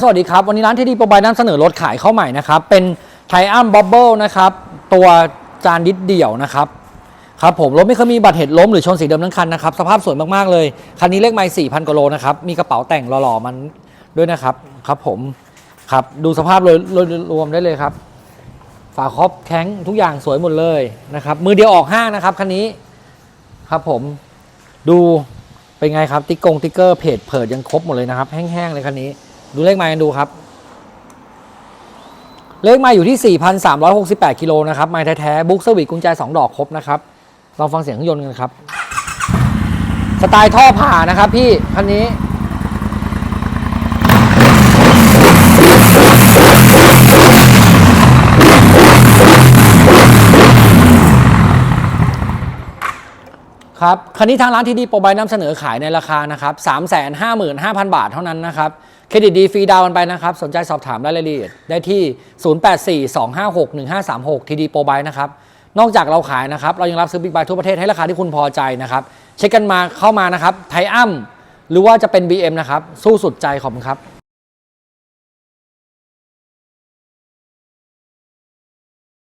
สวัสดีครับ วันนี้ร้านที่ดีโปรบายนำเสนอรถขายเข้าใหม่นะครับ เป็นไทอัมบับเบิลนะครับ ตัวจานดิสเดี่ยวนะครับ ครับผม รถไม่เคยมีบัตรเหตุล้มหรือชนสีเดิมทั้งคันนะครับ สภาพสวยมาก ๆ เลย คันนี้เลขไมล์4,000กว่าโลนะครับ มีกระเป๋าแต่งหล่อ ๆ มันด้วยนะครับ ครับผม ครับ ดูสภาพโดยรวมได้เลยครับ ฝาครอบแข้งทุกอย่างสวยหมดเลยนะครับ มือเดียวออกห้างนะครับคันนี้ ครับผม ดูเป็นไงครับ ติ๊กกงติ๊กเกอร์เพจเผิดยังครบหมดเลยนะครับ แห้งๆเลยคันนี้ ดูเลขไมล์กันดูครับ เลขไมล์อยู่ที่ 4,368 กิโลนะครับ ไมล์แท้ๆ บุ๊กสวิตกุญแจ 2 ดอกครบนะครับ ลองฟังเสียงเครื่องยนต์กันครับ สไตล์ท่อผ่านะครับพี่ คันนี้ ครับคันนี้ทางร้านที่ดีโปรไบายนำเสนอขายในราคานะครับ355,000บาทเท่านั้นนะครับเครดิตดีฟรีดาวน์ไปนะครับ สนใจสอบถามรายละเอียดได้ที่ 0842561536ทีดีโปรไบนะครับนอกจากเราขายนะครับ เรายังรับซื้อบิ๊กไบทั่วประเทศให้ราคาที่คุณพอใจนะครับ เช็คกันมาเข้ามานะครับไทอัมหรือว่าจะเป็น BM นะครับสู้สุดใจขอบคุณครับ